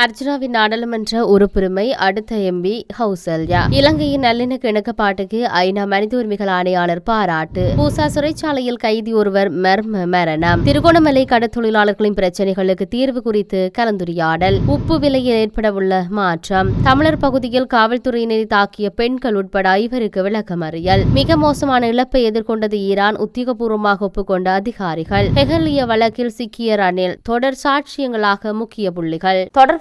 அர்ஜுனாவின் நாடாளுமன்ற உறுப்புரிமை அடுத்த எம்பி ஹவுசல்யா இலங்கையின் நல்லிணக்க இணக்கப்பாட்டுக்கு ஐநா மனித உரிமைகள் ஆணையாளர் பாராட்டு. பூசா சிறைச்சாலையில் கைதி ஒருவர் மர்ம மரணம். திருகோணமலை கடற்தொழிலாளர்களின் பிரச்சனைகளுக்கு தீர்வு குறித்து கலந்துரையாடல். உப்பு விலையில் ஏற்படவுள்ள மாற்றம். தமிழர் பகுதியில் காவல்துறையினரை தாக்கிய பெண்கள் உட்பட ஐவருக்கு விளக்கமறியல். மிக மோசமான இழப்பை எதிர்கொண்டது ஈரான் உத்தியோகபூர்வமாக ஒப்புக்கொண்ட அதிகாரிகள். ஹெகலிய வழக்கில் சிக்கிய ரணில் தொடர் சாட்சியங்களாக முக்கிய புள்ளிகள். தொடர்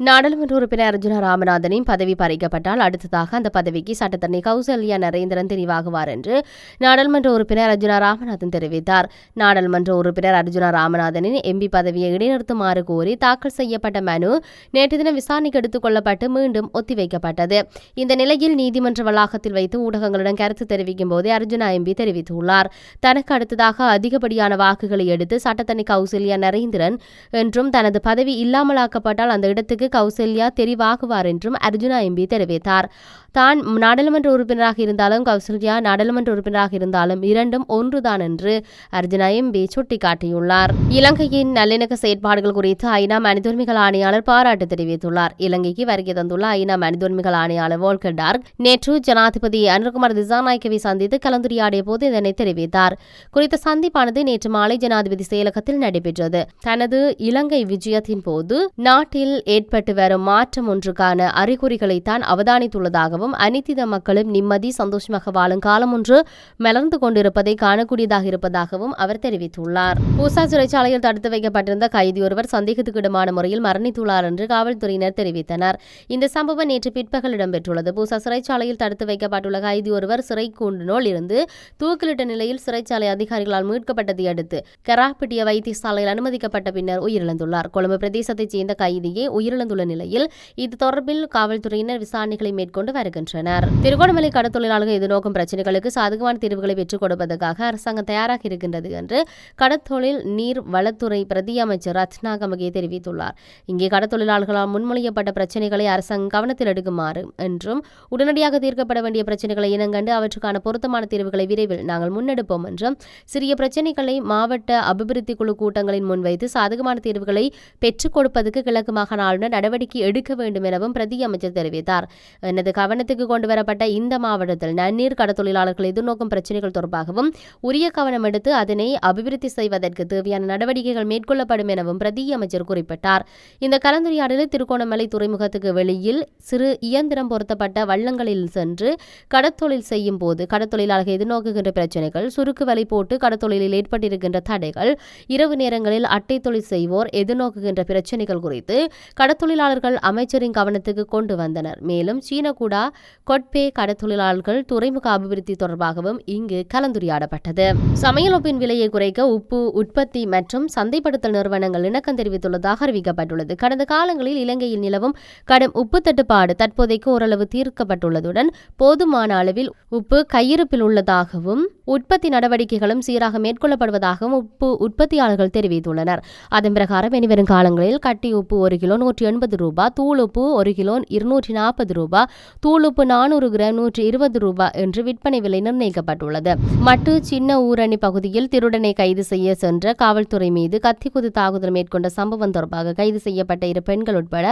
நாடாளுமன்ற உறுப்பினர் அர்ஜுன ராமநாதனின் பதவி பறிக்கப்பட்டால் அடுத்ததாக அந்த பதவிக்கு சட்டத்தரணி கௌசல்யா நரேந்திரன் தெரிவாகுவார் என்று நாடாளுமன்ற உறுப்பினர் அர்ஜுனா ராமநாதன் தெரிவித்தார். நாடாளுமன்ற உறுப்பினர் அர்ஜுனா ராமநாதனின் எம்பி பதவியை இடைநிறுத்துமாறு கோரி தாக்கல் செய்யப்பட்ட மனு நேற்று தினம் விசாரணைக்கு எடுத்துக் கொள்ளப்பட்டு மீண்டும் ஒத்திவைக்கப்பட்டது. இந்த நிலையில் நீதிமன்ற வளாகத்தில் வைத்து ஊடகங்களிடம் கருத்து தெரிவிக்கும் போதே அர்ஜுனா எம்பி தெரிவித்துள்ளார். தனக்கு அடுத்ததாக அதிகப்படியான வாக்குகளை எடுத்து சட்டத்தரணி கௌசல்யா நரேந்திரன் என்றும் தனது பதவி இல்லாமலாக்கப்பட்டால் அந்த இடத்துக்கு கௌசல்யா தெரிவாகுவார் என்றும் அர்ஜுனா எம்பி தெரிவித்தார். தான் நாடாளுமன்ற உறுப்பினராக இருந்தாலும் கௌசல்யா நாடாளுமன்ற உறுப்பினராக இருந்தாலும் இரண்டும் ஒன்றுதான் என்று அர்ஜுனா எம்பி சுட்டிக்காட்டியுள்ளார். இலங்கையின் நல்லிணக்க செயற்பாடுகள் குறித்து ஐநா மனித உரிமைகள் ஆணையாளர் பாராட்டு தெரிவித்துள்ளார். இலங்கைக்கு வருகை தந்துள்ள ஐநா மனித உரிமைகள் ஆணையாளர் வோல்கர் டார்க் நேற்று ஜனாதிபதி அனுர்குமார் திசாநாயக்கவை சந்தித்து கலந்துரையாடிய போது இதனை தெரிவித்தார். குறித்த சந்திப்பானது நேற்று மாலை ஜனாதிபதி செயலகத்தில் நடைபெற்றது. தனது இலங்கை விஜயத்தின் போது நாட்டில் ஏற்பட்ட வரும் மாற்றம் ஒன்றுக்கான அறிகுறிகளைத்தான் அவதானித்துள்ளதாகவும் அனைத்தித மக்களும் நிம்மதி சந்தோஷமாக வாழும் காலம் ஒன்று மலர்ந்து கொண்டிருப்பதை காணக்கூடியதாக இருப்பதாகவும் அவர் தெரிவித்துள்ளார். பூசா சிறைச்சாலையில் தடுத்து வைக்கப்பட்டிருந்த கைதி ஒருவர் சந்தேகத்துக்கிடமான முறையில் மரணித்துள்ளார் என்று காவல்துறையினர் தெரிவித்தனர். இந்த சம்பவம் நேற்று பிற்பகல் இடம்பெற்றுள்ளது. பூசா சிறைச்சாலையில் தடுத்து வைக்கப்பட்டுள்ள கைதி ஒருவர் சிறை கூண்டினுள் இருந்து தூக்கிலிட்ட நிலையில் சிறைச்சாலை அதிகாரிகளால் மீட்கப்பட்டதை அடுத்து கராப்பிட்டிய வைத்தியசாலையில் அனுமதிக்கப்பட்ட பின்னர் உயிரிழந்துள்ளார். கொழும்பு பிரதேசத்தைச் சேர்ந்த கைதியை உயிரிழந்த உயிரிழந்துள்ள நிலையில் இது தொடர்பில் காவல்துறையினர் விசாரணைகளை மேற்கொண்டு வருகின்றனர். திருகோணமலை கடற்தொழிலாளர்கள் எதிர்நோக்கும் பிரச்சினைகளுக்கு சாதகமான தீர்வுகளை பெற்றுக் கொடுப்பதற்காக அரசாங்கம் தயாராக இருக்கின்றது என்று கடற்தொழில் நீர் வளத்துறை பிரதி அமைச்சர் ரத்னா கமகே தெரிவித்துள்ளார். இங்கே கடற்தொழிலாளர்களால் முன்மொழியப்பட்ட பிரச்சனைகளை அரசாங்கம் கவனத்தில் எடுக்குமாறு என்றும் உடனடியாக தீர்க்கப்பட வேண்டிய பிரச்சனைகளை இனங்கண்டு அவற்றுக்கான பொருத்தமான தீர்வுகளை விரைவில் நாங்கள் முன்னெடுப்போம் என்றும் சிறிய பிரச்சனைகளை மாவட்ட அபிவிருத்தி குழு கூட்டங்களின் முன்வைத்து சாதகமான தீர்வுகளை பெற்றுக் கொடுப்பதற்கு கிழக்கு மாகாண ஆளுநர் நடவடிக்கை எடுக்க வேண்டும் எனவும் பிரதி அமைச்சர் தெரிவித்தார். எனது கவனத்துக்கு கொண்டு வரப்பட்ட இந்த மாவட்டத்தில் நன்னீர் கடத்தொழிலாளர்கள் எதிர்நோக்கும் பிரச்சினைகள் தொடர்பாகவும் உரிய கவனம் எடுத்து அதனை அபிவிருத்தி செய்வதற்கு தேவையான நடவடிக்கைகள் மேற்கொள்ளப்படும் எனவும் பிரதி அமைச்சர் குறிப்பிட்டார். இந்த கலந்துரையாடலில் திருகோணமலை துறைமுகத்துக்கு வெளியில் சிறு இயந்திரம் பொருத்தப்பட்ட வள்ளங்களில் சென்று கடற்தொழில் செய்யும் போது கடத்தொழிலாளர்கள் எதிர்நோக்குகின்ற பிரச்சினைகள் சுருக்கு வலை போட்டு கடற்தொழிலில் ஏற்பட்டிருக்கின்ற தடைகள் இரவு நேரங்களில் அட்டை தொழில் செய்வோர் எதிர்நோக்குகின்ற பிரச்சினைகள் குறித்து கடற்தொழிலாளர்கள் அமைச்சரின் கவனத்துக்கு கொண்டு வந்தனர். மேலும் சீனகூடா கொட்பே கடற்தொழிலாளர்கள் துறைமுக அபிவிருத்தி தொடர்பாகவும் இங்கு கலந்துரையாடப்பட்டது. சமையல் உப்பின் விலையை குறைக்க உப்பு உற்பத்தி மற்றும் சந்தைப்படுத்தல் நிறுவனங்கள் இணக்கம் தெரிவித்துள்ளதாக அறிவிக்கப்பட்டுள்ளது. கடந்த காலங்களில் இலங்கையில் நிலவும் கடும் உப்பு தட்டுப்பாடு தற்போதைக்கு ஓரளவு தீர்க்கப்பட்டுள்ளதுடன் போதுமான அளவில் உப்பு கையிருப்பில் உள்ளதாகவும் உற்பத்தி நடவடிக்கைகளும் சீராக மேற்கொள்ளப்படுவதாகவும் உப்பு உற்பத்தியாளர்கள் தெரிவித்துள்ளனர். அதன் பிரகாரம் இனிவரும் காலங்களில் கட்டி உப்பு ஒரு கிலோ நூற்றி எண்பது ரூபாய் தூள் உப்பு ஒரு கிலோ இருநூற்றி நாற்பது ரூபாய் தூள் உப்பு நானூறு கிராம் நூற்றி இருபது ரூபாய் என்று விற்பனை விலை நிர்ணயிக்கப்பட்டுள்ளது. மட்டு சின்ன ஊரணி பகுதியில் திருடனை கைது செய்ய சென்ற காவல்துறை மீது கத்திக்குது தாக்குதல் மேற்கொண்ட சம்பவம் தொடர்பாக கைது செய்யப்பட்ட இரு பெண்கள் உட்பட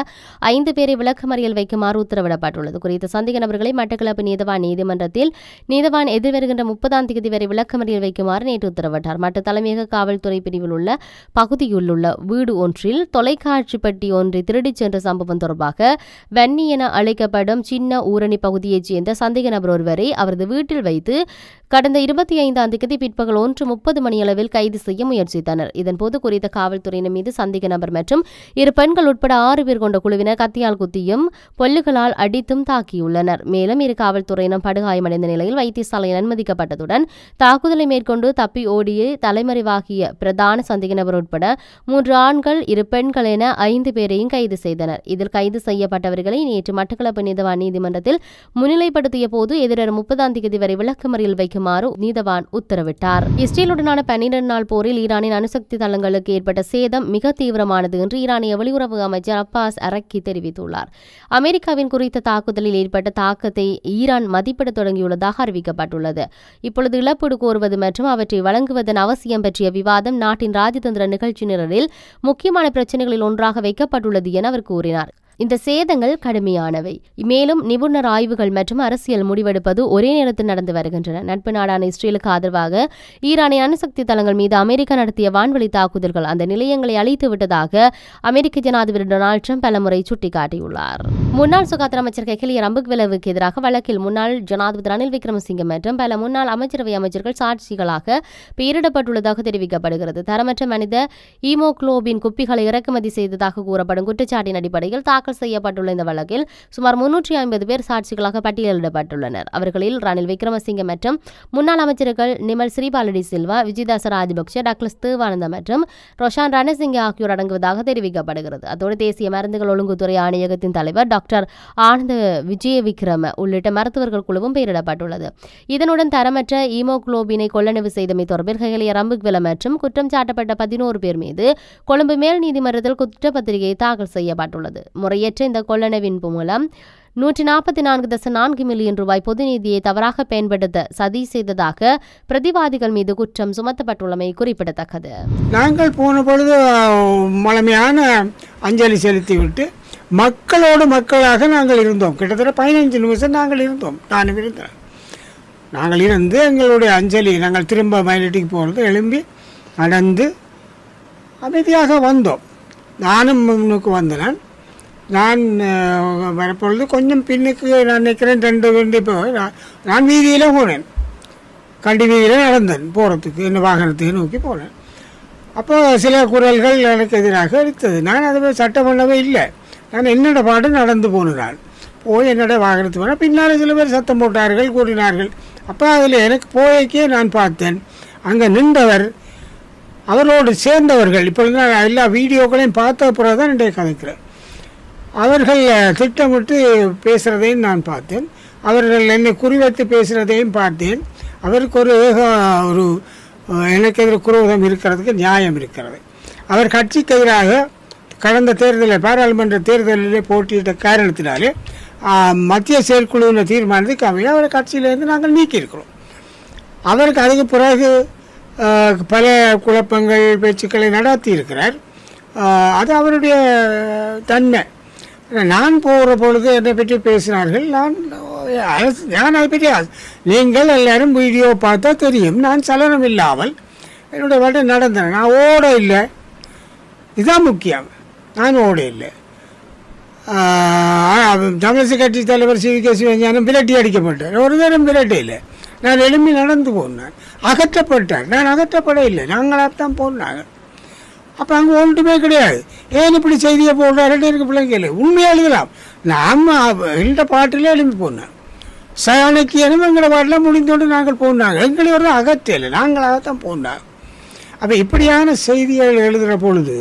ஐந்து பேரை விளக்கமறியல் வைக்குமாறு உத்தரவிடப்பட்டுள்ளது. குறித்த சந்தேக நபர்களை மட்டக்களப்பு நீதவான் நீதிமன்றத்தில் நீதவான் எதிர்வருகின்ற முப்பதாம் தேதி வரை விளக்கமறியல் வைக்குமாறு நேற்று உத்தரவிட்டார். மற்ற தலைமையக காவல்துறை பிரிவில் உள்ள பகுதியில் உள்ள வீடு ஒன்றில் தொலைக்காட்சி பெட்டி ஒன்றை திருடிச் சென்ற சம்பவம் தொடர்பாக வன்னி என அழைக்கப்படும் சின்ன ஊரணி பகுதியைச் சேர்ந்த சந்தேக நபர் ஒருவரை அவரது வீட்டில் வைத்து கடந்த இருபத்தி ஐந்தாம் தேதி பிற்பகல் ஒன்று முப்பது மணியளவில் கைது செய்ய முயற்சித்தனர். இதன்போது குறித்த காவல்துறையினர் மீது சந்தேக நபர் மற்றும் இரு பெண்கள் உட்பட ஆறு பேர் கொண்ட குழுவினர் கத்தியால் குத்தியும் பொல்லுகளால் அடித்தும் தாக்கியுள்ளனர். மேலும் இரு காவல்துறையினர் படுகாயமடைந்த நிலையில் வைத்தியசாலையில் அனுமதிக்கப்பட்டதுடன் தாக்குதலை மேற்கொண்டு தப்பி ஓடிய தலைமறைவாகிய பிரதான சந்தேக நபர் உட்பட மூன்று ஆண்கள் இரு பெண்கள் என ஐந்து பேரையும் கைது செய்தனர். இதில் கைது செய்யப்பட்டவர்களை நேற்று மட்டக்களப்பு நீதவான் நீதிமன்றத்தில் முன்னிலைப்படுத்திய போது எதிரர் முப்பதாம் தேதி வரை விளக்கமறியல் வைக்குமாறு நீதவான் உத்தரவிட்டார். இஸ்ரேலுடனான பன்னிரண்டு நாள் போரில் ஈரானின் அணுசக்தி தளங்களுக்கு ஏற்பட்ட சேதம் மிக தீவிரமானது என்று ஈரானிய வெளியுறவு அமைச்சர் அப்பாஸ் அரக்கி தெரிவித்துள்ளார். அமெரிக்காவின் குறித்த தாக்குதலில் ஏற்பட்ட தாக்கத்தை ஈரான் மதிப்பிட தொடங்கியுள்ளதாக அறிவிக்கப்பட்டுள்ளது. இப்பொழுது இழப்பீடு கோருவது மற்றும் அவற்றை வழங்குவதன் அவசியம் பற்றிய விவாதம் நாட்டின் ராஜதந்திர நிகழ்ச்சி நிரலில் முக்கியமான பிரச்சினைகளில் ஒன்றாக வைக்கப்பட்டுள்ளது என அவர் கூறினார். இந்த சேதங்கள் கடுமையானவை. மேலும் நிபுணர் ஆய்வுகள் மற்றும் அரசியல் முடிவெடுப்பது ஒரே நேரத்தில் நடந்து வருகின்றன. நட்பு நாடான இஸ்ரேலுக்கு ஆதரவாக ஈரானிய அணுசக்தி தளங்கள் மீது அமெரிக்கா நடத்திய வான்வழி தாக்குதல்கள் அந்த நிலையங்களை அழித்து விட்டதாக அமெரிக்க ஜனாதிபதி டொனால்ட் ட்ரம்ப் பலமுறை சுட்டிக்காட்டியுள்ளார். முன்னாள் சுகாதார அமைச்சர் கெஹலிய ரம்புக்வெலவுக்கு எதிராக வழக்கில் முன்னாள் ஜனாதிபதி ரணில் விக்ரமசிங்க மற்றும் பல முன்னாள் அமைச்சரவை அமைச்சர்கள் சாட்சிகளாக பெயரிடப்பட்டுள்ளதாக தெரிவிக்கப்படுகிறது. தரமற்ற மனித ஈமோக்ளோபின் குப்பிகளை இறக்குமதி செய்ததாக கூறப்படும் குற்றச்சாட்டின் அடிப்படையில் தாக்கல் செய்யப்பட்டுள்ள இந்த வழக்கில் சுமார் முன்னூற்றி ஐம்பது பேர் சாட்சிகளாக பட்டியலிடப்பட்டுள்ளனர். அவர்களில் ரணில் விக்ரமசிங்க மற்றும் முன்னாள் அமைச்சர்கள் நிமல் ஸ்ரீபாலடி சில்வா விஜயதாச ராஜபக்ஷ டக்ளஸ் தேவானந்தா மற்றும் ரொஷான் ரணசிங்கே ஆகியோர் அடங்குவதாக தெரிவிக்கப்படுகிறது. அதோடு தேசிய மருந்துகள் ஒழுங்குத்துறை ஆணையகத்தின் தலைவர் டாக்டர் ஆனந்த விஜய விக்ரம உள்ளிட்ட மருத்துவர்கள் குழுவும் பெயரிடப்பட்டுள்ளது. இதனுடன் தரமற்ற ஈமோக்ளோபினை கொள்ளளவு செய்தமை தொடர்பில் ஹெகலிய ரம்புக்வெல மற்றும் குற்றம் சாட்டப்பட்ட பதினோரு பேர் மீது கொழும்பு மேல் நீதிமன்றத்தில் குற்றப்பத்திரிகை தாக்கல் செய்யப்பட்டுள்ளது. முறை முறையற்ற இந்த கொள்ளளவின் மூலம் நூற்றி நாற்பத்தி நான்கு தச நான்கு மில்லியன் ரூபாய் பொது நிதியை தவறாக பயன்படுத்த சதி செய்ததாக பிரதிவாதிகள் மீது குற்றம் சுமத்தப்பட்டுள்ளமை குறிப்பிடத்தக்கது. நாங்கள் போன பொழுது முழுமையான அஞ்சலி செலுத்திவிட்டு மக்களோடு மக்களாக நாங்கள் இருந்தோம். கிட்டத்தட்ட பதினைஞ்சு நிமிஷம் நாங்கள் இருந்தோம். நானும் இருந்தேன் நாங்கள் இருந்து எங்களுடைய அஞ்சலி நாங்கள் திரும்ப மயிலட்டிக்கு போகிறது எழும்பி நடந்து அமைதியாக வந்தோம். நானும் முன்னுக்கு வந்தேன். நான் வரப்பொழுது கொஞ்சம் பின்னுக்கு நான் நிற்கிறேன் ரெண்டு ரெண்டு இப்போ நான் நான் வீதியில் போனேன். கண்டி வீதியில் நடந்தேன் போகிறதுக்கு என்ன வாகனத்தை நோக்கி போனேன். அப்போ சில குரல்கள் எனக்கு எதிராக அடித்தது நான் அதை சட்டம் பண்ணவே இல்லை. நான் என்னோட பாட்டு நடந்து போனேன் நான் போய் என்னோட வாகனத்து போனேன். பின்னால் சில பேர் சத்தம் போட்டார்கள் கூறினார்கள். அப்போ அதில் எனக்கு போய்க்கே நான் பார்த்தேன். அங்கே நின்றவர் அவரோடு சேர்ந்தவர்கள். இப்பொழுது நான் எல்லா வீடியோக்களையும் பார்த்த பிறகு தான் இன்றைய கதைக்கிறேன். அவர்கள் திட்டமிட்டு பேசுகிறதையும் நான் பார்த்தேன். அவர்கள் என்னை குறிவைத்து பேசுகிறதையும் பார்த்தேன். அவருக்கு ஒரு ஏக ஒரு எனக்கு எதிர குரோதம் இருக்கிறதுக்கு நியாயம் இருக்கிறது. அவர் கட்சிக்கு எதிராக கடந்த தேர்தலில் பாராளுமன்ற தேர்தலிலே போட்டியிட்ட காரணத்தினாலே மத்திய செயற்குழுவில் தீர்மானத்துக்கு அமைய அவரை கட்சியிலேருந்து நாங்கள் நீக்கியிருக்கிறோம். அவருக்கு அதுக்கு பிறகு பல குழப்பங்கள் பேச்சுக்களை நடத்தி இருக்கிறார் அது அவருடைய தன்மை. நான் போகிற பொழுது என்னை பற்றி பேசினார்கள். நான் அரசு- நான் அதை பற்றி நீங்கள் எல்லாரும் வீடியோ பார்த்தா தெரியும். நான் சலனம் இல்லாமல் என்னுடைய வாழ்க்கை நடந்தேன். நான் ஓட இல்லை. இதுதான் முக்கியம். நான் ஓட இல்லை. ஆஹ், தமிழிசை கட்சி தலைவர் சி. வி. கே சிவஞானம் விரட்டி அடிக்கப்பட்டார் ஒரு தரம் விரட்டி இல்லை. நான் எழும்பி நடந்து போனேன் அகற்றப்பட்டார். நான் அகற்றப்பட இல்லை. நாங்களாக தான் போனாங்க அப்போ அங்கே ஒன்றுமே கிடையாது. ஏன் இப்படி செய்தியை போடுறாருன்னு எனக்கு பிள்ளைங்க உண்மையாக எழுதலாம். நாம் எந்த பாட்டிலே எழுப்பி போனேன் சாணக்கியனும் எங்களை பாட்டில் முடிந்தோடு நாங்கள் போனாங்க. எங்களை ஒரு நாங்களாக நாங்களாகத்தான் போனாங்க. அப்போ இப்படியான செய்திகள் எழுதுகிற பொழுது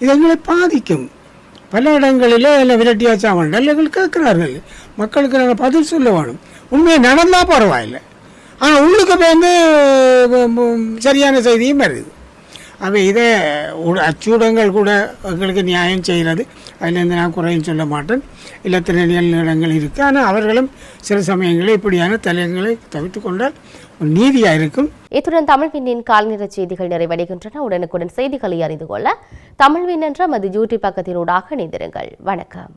இது எங்களை பாதிக்கும். பல இடங்களில் எல்லாம் விரட்டியாச்சா வேண்டாம் எங்களுக்கு கேட்குறார்கள். மக்களுக்கு நாங்கள் பதில் சொல்ல வேணும். உண்மையை நடந்தால் பரவாயில்லை. ஆனால் உள்ளுக்கு வந்து சரியான செய்தியும் வருது. அப்போ இதை அச்சூடங்கள் கூட எங்களுக்கு நியாயம் செய்கிறது. அதிலேருந்து நான் குறையும் சொல்ல மாட்டேன். இல்லத்தின நிலங்கள் இருக்குது ஆனால் அவர்களும் சில சமயங்களில் இப்படியான தலையங்களை தவிர்த்து கொண்டால் நீதியாக இருக்கும். இத்துடன் தமிழ்விண்ணின் கால்நிற செய்திகள் நிறைவடைகின்றன. உடனுக்குடன் செய்திகளை அறிந்து கொள்ள தமிழ்வின் என்ற மது யூடியூப் பக்கத்தினூடாக இணைந்திருங்கள். வணக்கம்.